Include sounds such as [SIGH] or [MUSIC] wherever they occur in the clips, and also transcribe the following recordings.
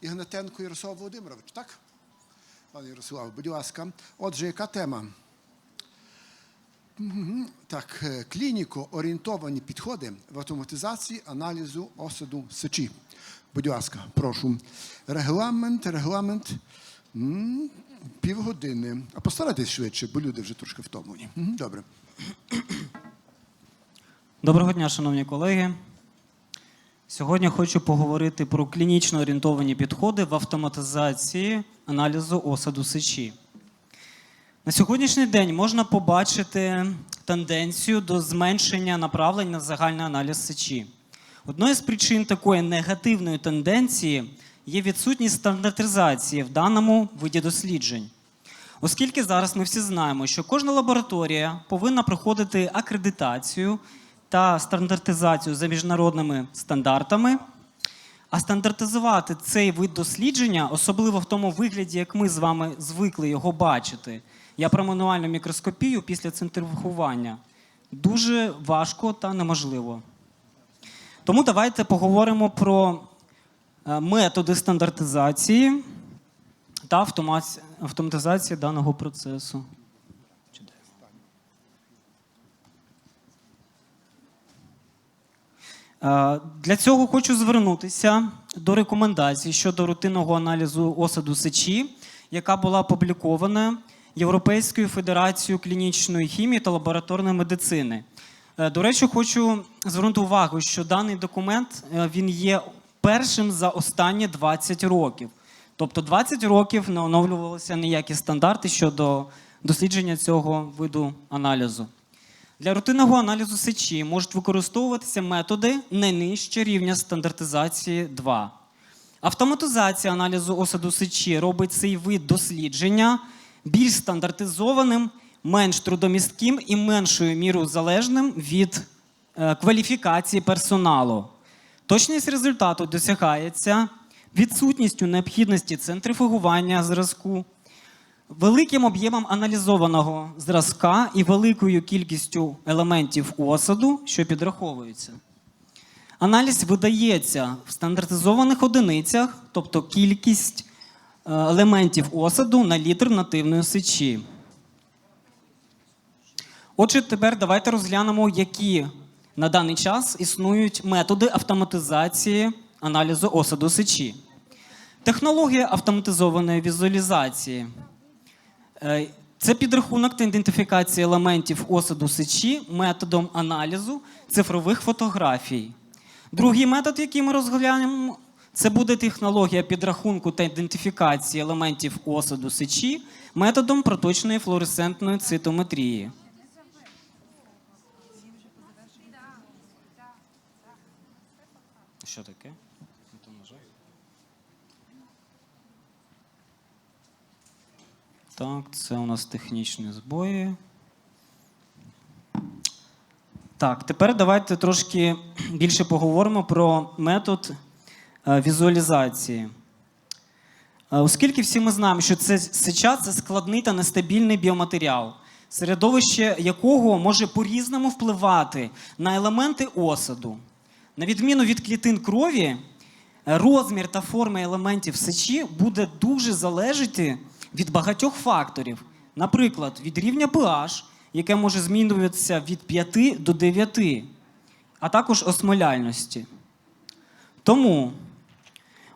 Ігнатенко Ярослав Володимирович, так? Пане Ярослав, будь ласка. Отже, яка тема? Так, е, клініко-орієнтовані підходи в автоматизації аналізу осаду сечі. Будь ласка, прошу. Регламент, регламент. Півгодини. А постарайтесь швидше, бо люди вже трошки втомлені. Добре. Доброго дня, шановні колеги. Сьогодні хочу поговорити про клінічно орієнтовані підходи в автоматизації аналізу осаду сечі. На сьогоднішній день можна побачити тенденцію до зменшення направлень на загальний аналіз сечі. Одною з причин такої негативної тенденції є відсутність стандартизації в даному виді досліджень. Оскільки зараз ми всі знаємо, що кожна лабораторія повинна проходити акредитацію та стандартизацію за міжнародними стандартами, а стандартизувати цей вид дослідження, особливо в тому вигляді, як ми з вами звикли його бачити, я про мануальну мікроскопію після центрифугування, дуже важко та неможливо. Тому давайте поговоримо про е, методи стандартизації та автомат- автоматизації даного процесу. Для цього хочу звернутися до рекомендацій щодо рутинного аналізу осаду сечі, яка була опублікована Європейською федерацією клінічної хімії та лабораторної медицини. Е, До речі, хочу звернути увагу, що даний документ е, він є першим за останні 20 років. Тобто 20 років не оновлювалися ніякі стандарти щодо дослідження цього виду аналізу. Для рутинного аналізу сечі можуть використовуватися методи не нижче рівня стандартизації 2. Автоматизація аналізу осаду сечі робить цей вид дослідження більш стандартизованим, менш трудомістким і меншою мірою залежним від е, кваліфікації персоналу. Точність результату досягається відсутністю необхідності центрифугування зразку, великим об'ємом аналізованого зразка і великою кількістю елементів осаду, що підраховуються. Аналіз видається в стандартизованих одиницях, тобто кількість е, елементів осаду на літр нативної сечі. Отже, тепер давайте розглянемо, які на даний час існують методи автоматизації аналізу осаду сечі. Технологія автоматизованої візуалізації. Е, Це підрахунок та ідентифікація елементів осаду сечі методом аналізу цифрових фотографій. Другий метод, який ми розглянемо, це буде технологія підрахунку та ідентифікації елементів осаду сечі методом проточної флуоресцентної цитометрії. Що таке? Так, це у нас технічні збої. Так, тепер давайте трошки більше поговоримо про метод е, візуалізації. Е, Оскільки всі ми знаємо, що це сеча це складний та нестабільний біоматеріал, середовище якого може по-різному впливати на елементи осаду. На відміну від клітин крові, е, розмір та форма елементів сечі буде дуже залежати від багатьох факторів. Наприклад, від рівня pH, яке може змінюватися від 5 до 9, а також осмоляльності. Тому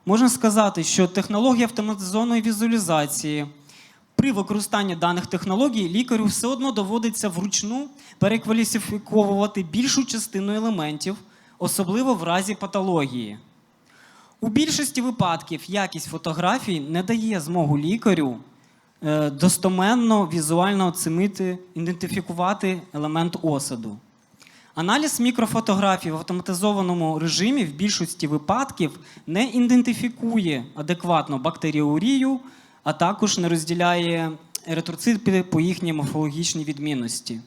можна сказати, що технологія автоматизованої візуалізації при використанні даних технологій лікарю все одно доводиться вручну перекваліфіковувати більшу частину елементів, особливо в разі патології. У більшості випадків якість фотографій не дає змогу лікарю е, достоменно візуально оцінити, ідентифікувати елемент осаду. Аналіз мікрофотографій в автоматизованому режимі в більшості випадків не ідентифікує адекватно бактеріурію, а також не розділяє еритроцити по їхній морфологічній відмінності.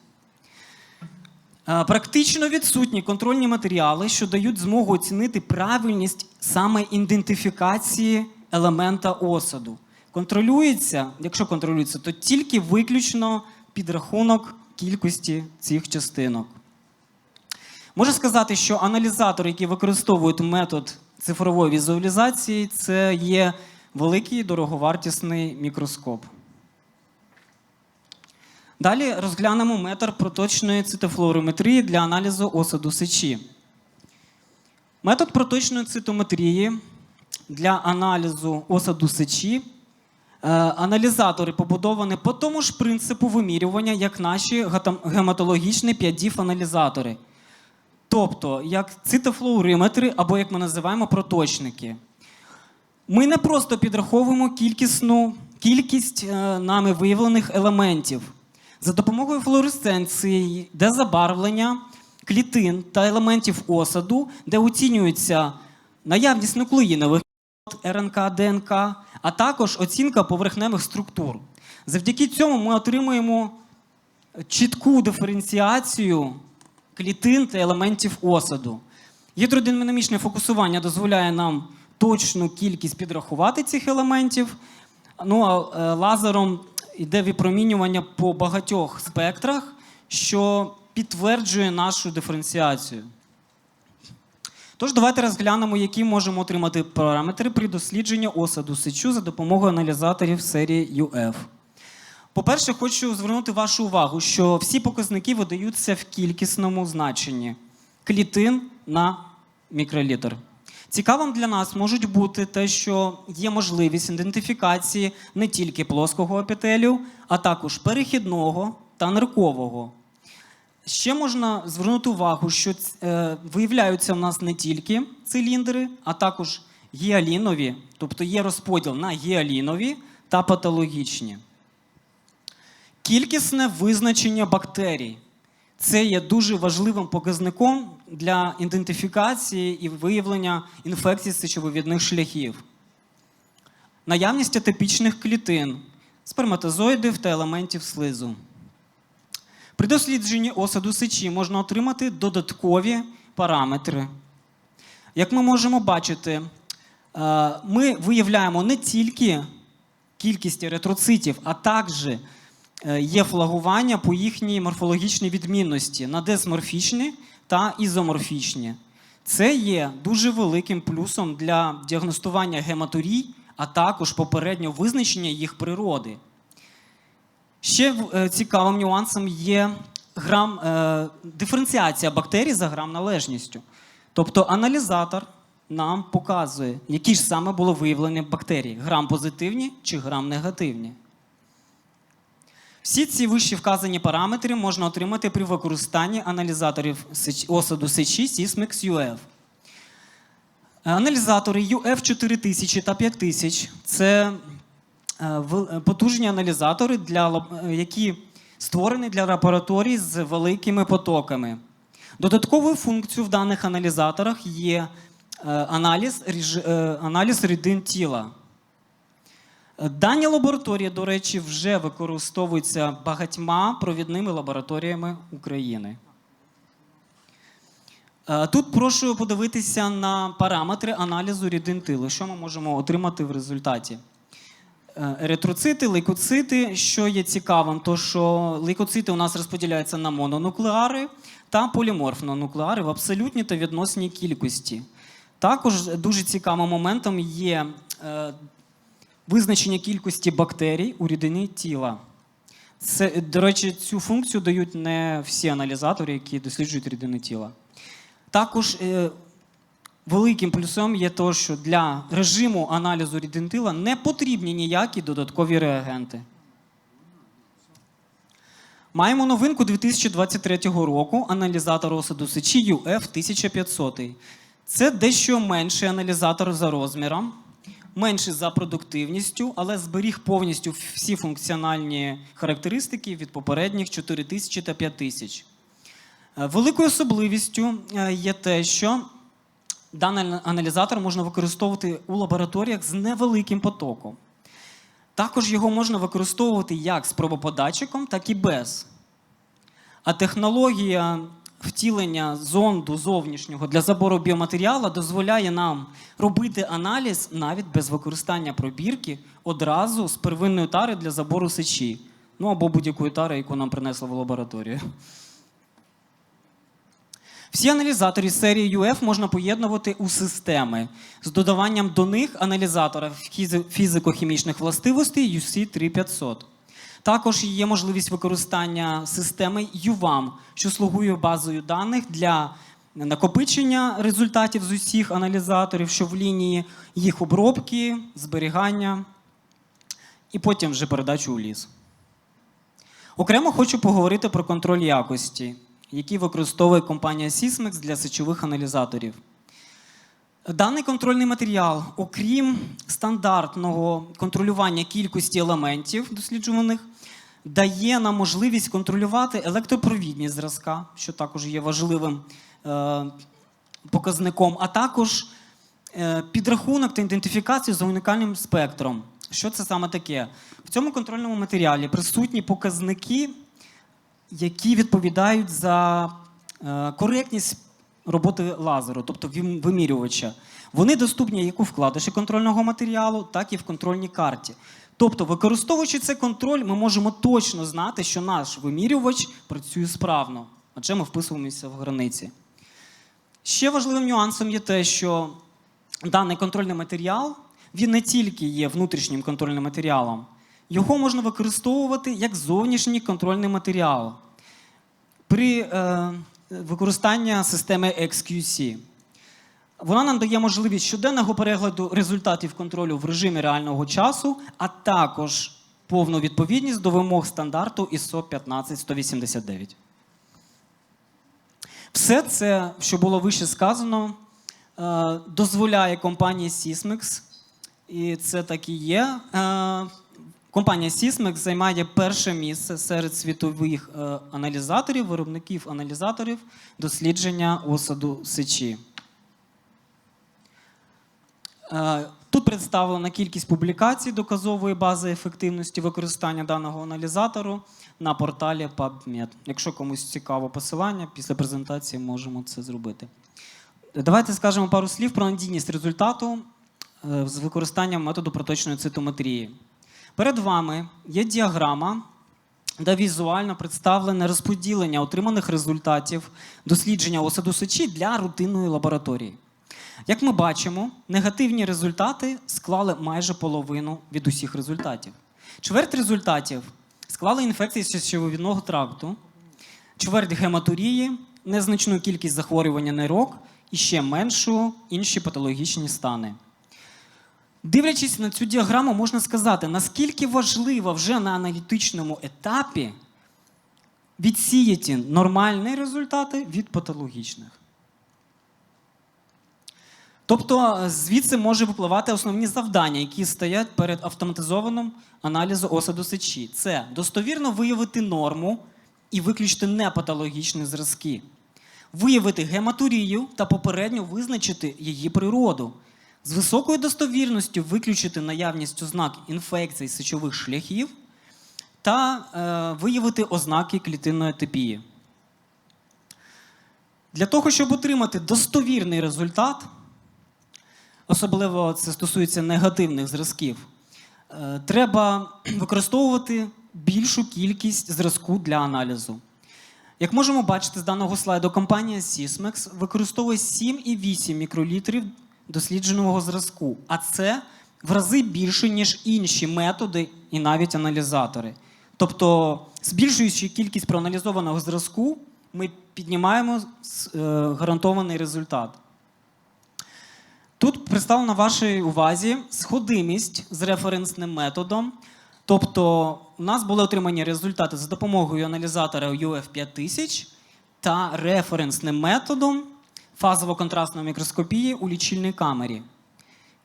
Е, Практично відсутні контрольні матеріали, що дають змогу оцінити правильність саме ідентифікації елемента осаду. Контролюється, якщо контролюється, то тільки виключно підрахунок кількості цих частинок. Можу сказати, що аналізатори, які використовують метод цифрової візуалізації це є великий дороговартісний мікроскоп. Далі розглянемо метр проточної цитофлориметрії для аналізу осаду сечі. Метод проточної цитометрії для аналізу осаду сечі. Е, Аналізатори побудовані по тому ж принципу вимірювання, як наші гематологічні 5DIF-аналізатори. Тобто, як цитофлоуриметри, або як ми називаємо проточники. Ми не просто підраховуємо кількісну, кількість е, нами виявлених елементів. За допомогою флуоресценції, де забарвлення клітин та елементів осаду, де оцінюється наявність нуклеїнових РНК, ДНК, а також оцінка поверхневих структур. Завдяки цьому ми отримуємо чітку диференціацію клітин та елементів осаду. Гідродинамічне фокусування дозволяє нам точну кількість підрахувати цих елементів. Ну а е, лазером йде випромінювання по багатьох спектрах, що підтверджує нашу диференціацію. Тож давайте розглянемо, які можемо отримати параметри при дослідженні осаду сечу за допомогою аналізаторів серії UF. По-перше, хочу звернути вашу увагу, що всі показники видаються в кількісному значенні клітин на мікролітр. Цікавим для нас можуть бути те, що є можливість ідентифікації не тільки плоского епітелію, а також перехідного та ниркового. Ще можна звернути увагу, що е, виявляються в нас не тільки циліндри, а також гіалінові, тобто є розподіл на гіалінові та патологічні. Кількісне визначення бактерій. Це є дуже важливим показником для ідентифікації і виявлення інфекцій сечовивідних шляхів. Наявність атипічних клітин, сперматозоїдів та елементів слизу. При дослідженні осаду сечі можна отримати додаткові параметри. Як ми можемо бачити, е, ми виявляємо не тільки кількість еритроцитів, а також є флагування по їхній морфологічній відмінності на десморфічні та ізоморфічні. Це є дуже великим плюсом для діагностування гематурій, а також попереднього визначення їх природи. Ще е, цікавим нюансом є грам, е, диференціація бактерій за грам належністю. Тобто аналізатор нам показує, які ж саме було виявлені бактерії: грам позитивні чи грам негативні. Всі ці вищі вказані параметри можна отримати при використанні аналізаторів осаду сечі Sysmex UF. Аналізатори UF 4000 та 5000 це е, потужні аналізатори, для, е, які створені для лабораторій з великими потоками. Додатковою функцією в даних аналізаторах є е, аналіз, аналіз рідин тіла. Дані лабораторії, до речі, вже використовуються багатьма провідними лабораторіями України. Е, Тут прошу подивитися на параметри аналізу рідин тилу. Що ми можемо отримати в результаті? Е, Еритроцити, лейкоцити. Що є цікавим, то що лейкоцити у нас розподіляються на мононуклеари та поліморфнонуклеари в абсолютній та відносній кількості. Також дуже цікавим моментом є е, визначення кількості бактерій у рідині тіла. Це, до речі, цю функцію дають не всі аналізатори, які досліджують рідини тіла. Також е, великим плюсом є те, що для режиму аналізу рідин тіла не потрібні ніякі додаткові реагенти. Маємо новинку 2023 року аналізатор осаду сечі UF 1500. Це дещо менший аналізатор за розміром, менший за продуктивністю, але зберіг повністю всі функціональні характеристики від попередніх 4000 та 5000. Е, Великою особливістю е, є те, що даний аналізатор можна використовувати у лабораторіях з невеликим потоком. Також його можна використовувати як з пробоподатчиком, так і без. А технологія втілення зонду зовнішнього для забору біоматеріалу дозволяє нам робити аналіз навіть без використання пробірки одразу з первинної тари для забору сечі. Ну або будь-якої тари, яку нам принесли в лабораторію. Всі аналізатори серії UF можна поєднувати у системи з додаванням до них аналізатора фізико-хімічних властивостей UC3500. Також є можливість використання системи UVAM, що слугує базою даних для накопичення результатів з усіх аналізаторів, що в лінії їх обробки, зберігання і потім вже передачу у ліс. Окремо хочу поговорити про контроль якості, який використовує компанія Sysmex для сечових аналізаторів. Даний контрольний матеріал, окрім стандартного контролювання кількості елементів досліджуваних, дає нам можливість контролювати електропровідність зразка, що також є важливим е, показником, а також е, підрахунок та ідентифікацію за унікальним спектром. Що це саме таке? В цьому контрольному матеріалі присутні показники, які відповідають за е, коректність роботи лазеру, тобто вимірювача. Вони доступні як у вкладиші контрольного матеріалу, так і в контрольній карті. Тобто, використовуючи цей контроль, ми можемо точно знати, що наш вимірювач працює справно, адже ми вписуємося в границі. Ще важливим нюансом є те, що даний контрольний матеріал він не тільки є внутрішнім контрольним матеріалом, його можна використовувати як зовнішній контрольний матеріал при е, використанні системи XQC. Вона нам дає можливість щоденного перегляду результатів контролю в режимі реального часу, а також повну відповідність до вимог стандарту ISO 15189. Все це, що було вище сказано, е, дозволяє компанії Sysmex, і це так і є. Компанія Sysmex займає перше місце серед світових е, аналізаторів, виробників аналізаторів дослідження осаду сечі. Е, Тут представлена кількість публікацій доказової бази ефективності використання даного аналізатору на порталі PubMed. Якщо комусь цікаво посилання, після презентації можемо це зробити. Давайте скажемо пару слів про надійність результату е, з використанням методу проточної цитометрії. Перед вами є діаграма, де візуально представлене розподілення отриманих результатів дослідження осаду сечі для рутинної лабораторії. Як ми бачимо, негативні результати склали майже половину від усіх результатів. Чверть результатів склали інфекції сечовидного тракту, чверть гематурії, незначну кількість захворювання нирок і ще меншу інші патологічні стани. Дивлячись на цю діаграму, можна сказати, наскільки важливо вже на аналітичному етапі відсіяти нормальні результати від патологічних. Тобто е, звідси може випливати основні завдання, які стоять перед автоматизованим аналізом осаду сечі. Це достовірно виявити норму і виключити непатологічні зразки, виявити гематурію та попередньо визначити її природу, з високою достовірністю виключити наявність ознак інфекцій сечових шляхів та е, виявити ознаки клітинної атипії. Для того, щоб отримати достовірний результат, особливо це стосується негативних зразків, е, треба використовувати більшу кількість зразку для аналізу. Як можемо бачити з даного слайду, компанія Sysmex використовує 7,8 мікролітрів дослідженого зразку, а це в рази більше, ніж інші методи і навіть аналізатори. Тобто, збільшуючи кількість проаналізованого зразку, ми піднімаємо е, гарантований результат. Тут представлена вашій увазі сходимість з референсним методом. Тобто, у нас були отримані результати за допомогою аналізатора UF 5000 та референсним методом фазово-контрастної мікроскопії у лічильній камері.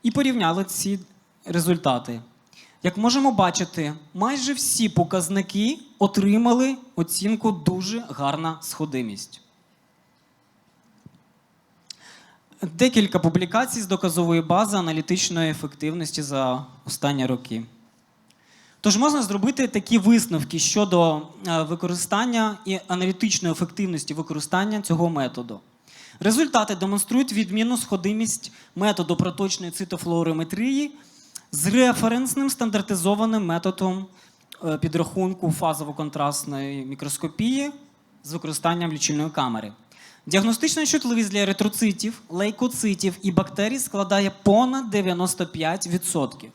І порівняли ці результати. Як можемо бачити, майже всі показники отримали оцінку дуже гарна сходимість. Декілька публікацій з доказової бази аналітичної ефективності за останні роки. Тож можна зробити такі висновки щодо е, використання і аналітичної ефективності використання цього методу. Результати демонструють відмінну сходимість методу проточної цитофлуориметрії з референсним стандартизованим методом е, підрахунку фазово-контрастної мікроскопії з використанням лічильної камери. Діагностична чутливість для еритроцитів, лейкоцитів і бактерій складає понад 95%.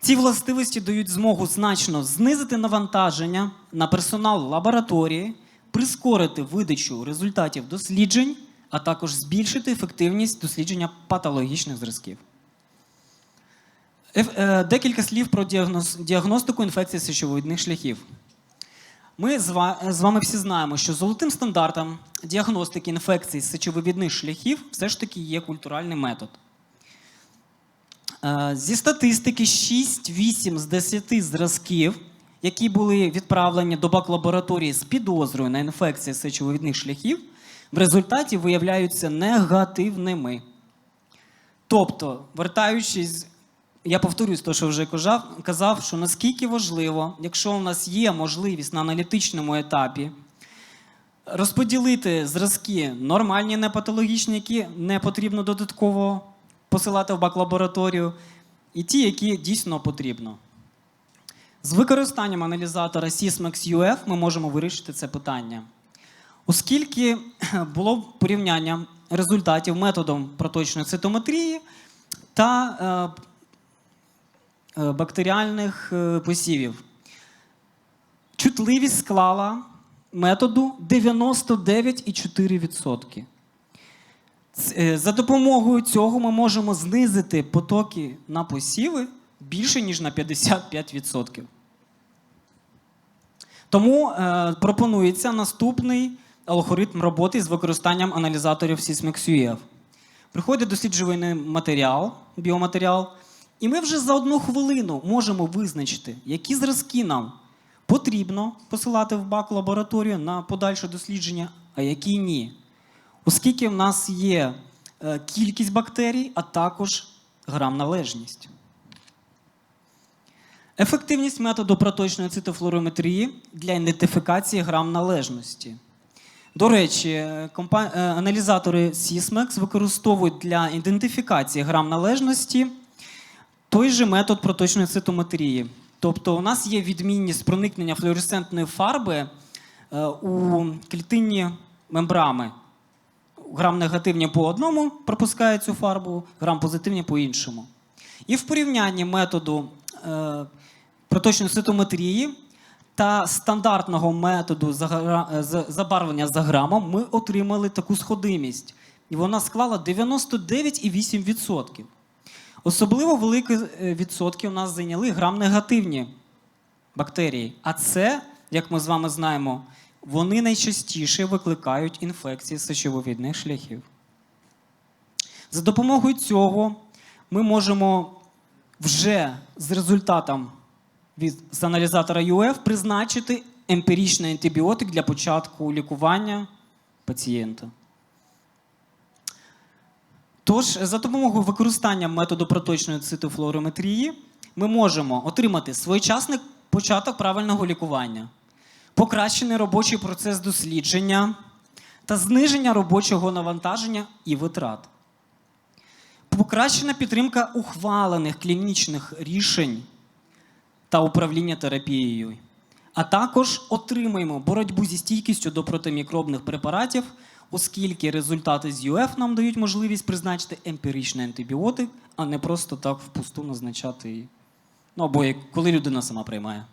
Ці властивості дають змогу значно знизити навантаження на персонал лабораторії, прискорити видачу результатів досліджень, а також збільшити ефективність дослідження патологічних зразків. Е, Декілька слів про діагностику інфекцій сечовидних шляхів. Ми з вами всі знаємо, що золотим стандартом діагностики інфекцій сечовивідних шляхів все ж таки є культуральний метод. Е, Зі статистики 6-8 з 10 зразків, які були відправлені до бак-лабораторії з підозрою на інфекції сечовивідних шляхів, в результаті виявляються негативними. Тобто, вертаючись, я повторюсь те, що вже казав, що наскільки важливо, якщо у нас є можливість на аналітичному етапі розподілити зразки нормальні, непатологічні, які не потрібно додатково посилати в бак-лабораторію, і ті, які дійсно потрібно. З використанням аналізатора Sysmex UF ми можемо вирішити це питання. Оскільки [CLEARS THROAT] було порівняння результатів методом проточної цитометрії та е, е, бактеріальних е, посівів. Чутливість склала методу 99,4%. Е, За допомогою цього ми можемо знизити потоки на посіви більше, ніж на 55%. Тому е, пропонується наступний алгоритм роботи з використанням аналізаторів Sysmex UF. Приходить досліджувальний матеріал, біоматеріал, і ми вже за одну хвилину можемо визначити, які зразки нам потрібно посилати в бак лабораторію на подальше дослідження, а які ні. Оскільки в нас є е, кількість бактерій, а також грам-належність. Ефективність методу проточної цитофлорометрії для ідентифікації грам належності. До речі, е, аналізатори Sysmex використовують для ідентифікації грам належності той же метод проточної цитометрії. Тобто, у нас є відмінність проникнення флуоресцентної фарби е, у клітинні мембрами. Грам негативні по одному пропускають цю фарбу, грам позитивні по іншому. І в порівнянні методу е, проточної цитометрії та стандартного методу е, за- забарвлення за грамом ми отримали таку сходимість. І вона склала 99,8%. Особливо великі е, відсотки у нас зайняли грам-негативні бактерії. А це, як ми з вами знаємо, вони найчастіше викликають інфекції сечовивідних шляхів. За допомогою цього ми можемо вже з результатом від, з аналізатора ЮФ призначити емпіричний антибіотик для початку лікування пацієнта. Тож, за допомогою використання методу проточної цитофлорометрії ми можемо отримати своєчасний початок правильного лікування, покращений робочий процес дослідження та зниження робочого навантаження і витрат. Покращена підтримка ухвалених клінічних рішень та управління терапією. А також отримаємо боротьбу зі стійкістю до протимікробних препаратів, оскільки результати з ЮФ нам дають можливість призначити емпіричний антибіотик, а не просто так впусту назначати її. Ну або як- коли людина сама приймає.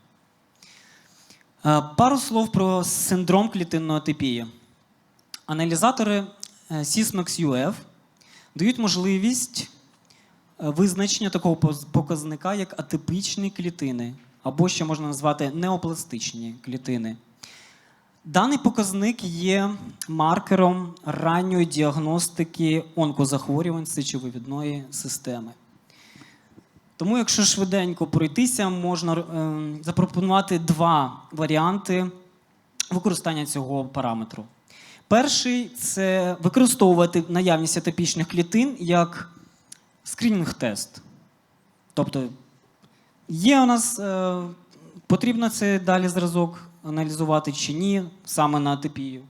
Е, Пару слов про синдром клітинної. Аналізатори е, Sysmex UF дають можливість визначення такого показника, як атипічні клітини, або ще можна назвати неопластичні клітини. Даний показник є маркером ранньої діагностики онкозахворювань сечовивідної системи. Тому, якщо швиденько пройтися, можна е, запропонувати два варіанти використання цього параметру. Перший це використовувати наявність атопічних клітин як скринінг-тест. Тобто є у нас, е, потрібно це далі зразок аналізувати чи ні, саме на атопію.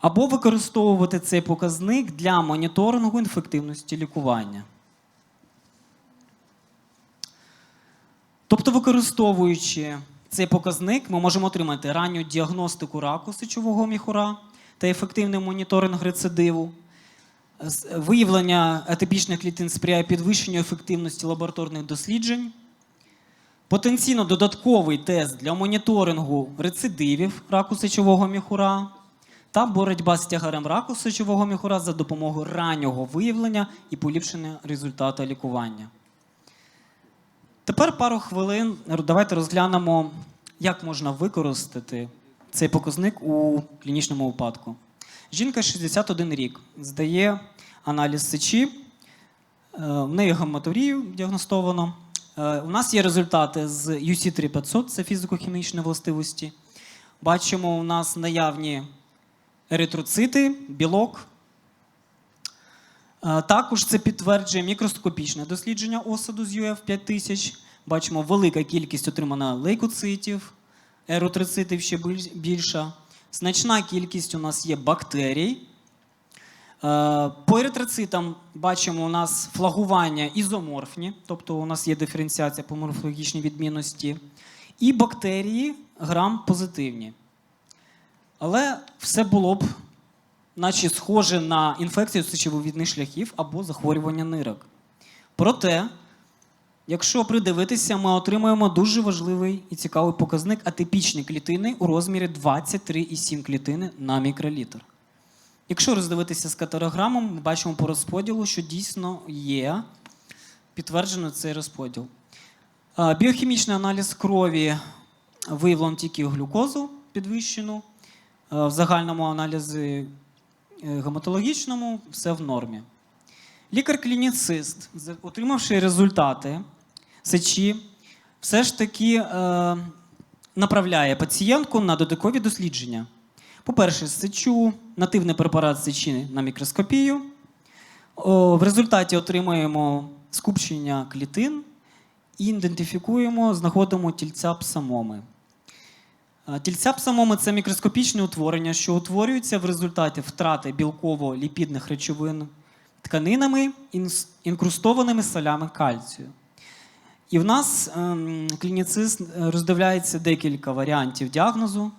Або використовувати цей показник для моніторингу інфективності лікування. Тобто, використовуючи цей показник, ми можемо отримати ранню діагностику раку сечового міхура та ефективний моніторинг рецидиву. Виявлення атипічних клітин сприяє підвищенню ефективності лабораторних досліджень. Потенційно додатковий тест для моніторингу рецидивів раку сечового міхура та боротьба з тягарем раку сечового міхура за допомогою раннього виявлення і поліпшення результату лікування. Тепер пару хвилин давайте розглянемо, як можна використати цей показник у клінічному випадку. Жінка 61 рік, здає аналіз сечі, е, в неї гематурію діагностовано. Е, У нас є результати з UC3500, це фізико-хімічні властивості. Бачимо, у нас наявні еритроцити, білок. Е, Також це підтверджує мікроскопічне дослідження осаду з UF 5000. Бачимо, велика кількість отримана лейкоцитів, еритроцитів ще більша. Значна кількість у нас є бактерій. Е, По еритроцитам бачимо у нас флагування ізоморфні, тобто у нас є диференціація по морфологічній відмінності, і бактерії грам позитивні. Але все було б, наче схоже на інфекцію сечовивідних шляхів або захворювання нирок. Проте, якщо придивитися, ми отримаємо дуже важливий і цікавий показник атипічні клітини у розмірі 23,7 клітини на мікролітр. Якщо роздивитися з катарограмом, ми бачимо по розподілу, що дійсно є підтверджено цей розподіл. Біохімічний аналіз крові виявлено тільки глюкозу підвищену. В загальному аналізі е, гематологічному все в нормі. Лікар-клініцист, отримавши результати сечі, все ж таки е, направляє пацієнтку на додаткові дослідження. По-перше, сечу, нативний препарат сечі на мікроскопію. О, в результаті отримуємо скупчення клітин і ідентифікуємо, знаходимо тільця псамоми. Е, Тільця псамоми це мікроскопічне утворення, що утворюється в результаті втрати білково-ліпідних речовин тканинами, інкрустованими солями кальцію. І в нас ем, клініцист е, роздивляється декілька варіантів діагнозу: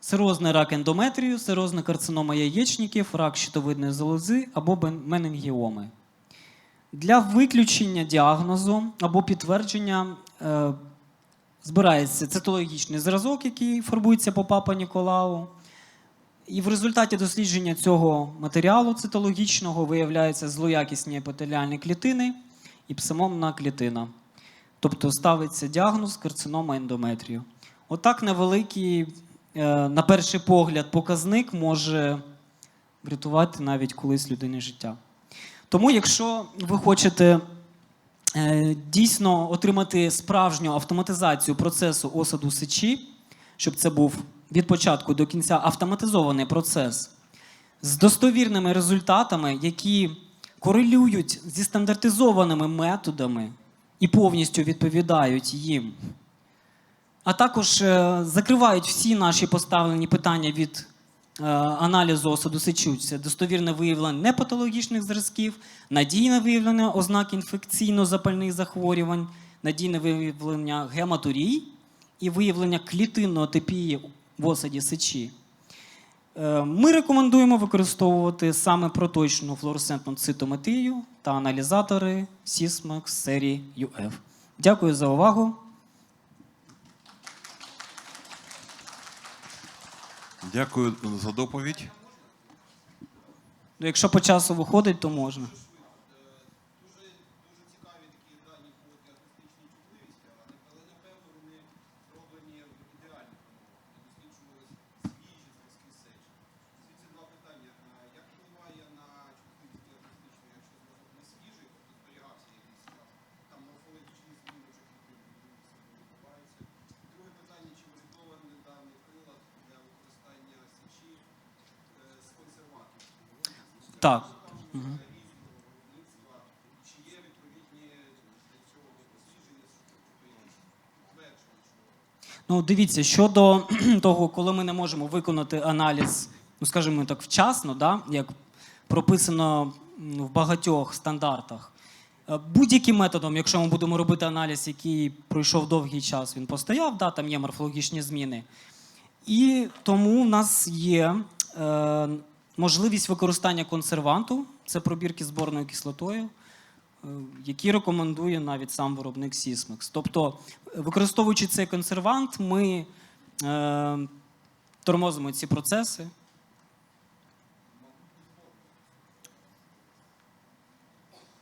сирозний рак ендометрію, сирозна карцинома яєчників, рак щитовидної залози або менінгіоми. Для виключення діагнозу або підтвердження е, збирається цитологічний зразок, який фарбується по папа Ніколау. І в результаті дослідження цього матеріалу цитологічного виявляються злоякісні епітеліальні клітини і псамомна клітина. Тобто ставиться діагноз карцинома ендометрію. Отак невеликий, е, на перший погляд, показник може врятувати навіть колись людини життя. Тому, якщо ви хочете е, дійсно отримати справжню автоматизацію процесу осаду сечі, щоб це був від початку до кінця автоматизований процес з достовірними результатами, які корелюють зі стандартизованими методами і повністю відповідають їм, а також е, закривають всі наші поставлені питання від е, аналізу осаду сечу. Це достовірне виявлення непатологічних зразків, надійне виявлення ознак інфекційно-запальних захворювань, надійне виявлення гематурій і виявлення клітинноотипії в осаді сечі. Е, Ми рекомендуємо використовувати саме проточну флуоресцентну цитометрію та аналізатори Sysmex серії UF. Дякую за увагу. Дякую за доповідь. Ну, Якщо по часу виходить, то можна. Так. Ну, дивіться, щодо [CLEARS THROAT] того, коли ми не можемо виконати аналіз, ну скажімо так, вчасно, да, як прописано в багатьох стандартах. е, Будь-яким методом, якщо ми будемо робити аналіз, який пройшов довгий час, він постояв, да, там є морфологічні зміни. І тому в нас є е, можливість використання консерванту, це пробірки зборною кислотою, е, які рекомендує навіть сам виробник Sysmex. Тобто, використовуючи цей консервант, ми е, тормозимо ці процеси.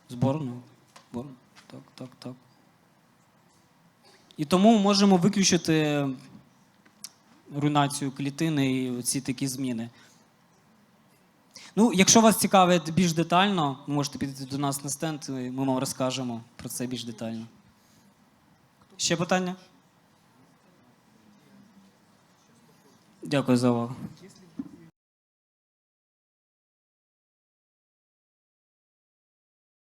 Зборною. Зборною. Так, так, так. І тому можемо виключити руйнацію клітини і ці такі зміни. Ну, якщо вас цікавить більш детально, можете піти до нас на стенд, і ми вам розкажемо про це більш детально. Ще питання? Дякую за увагу.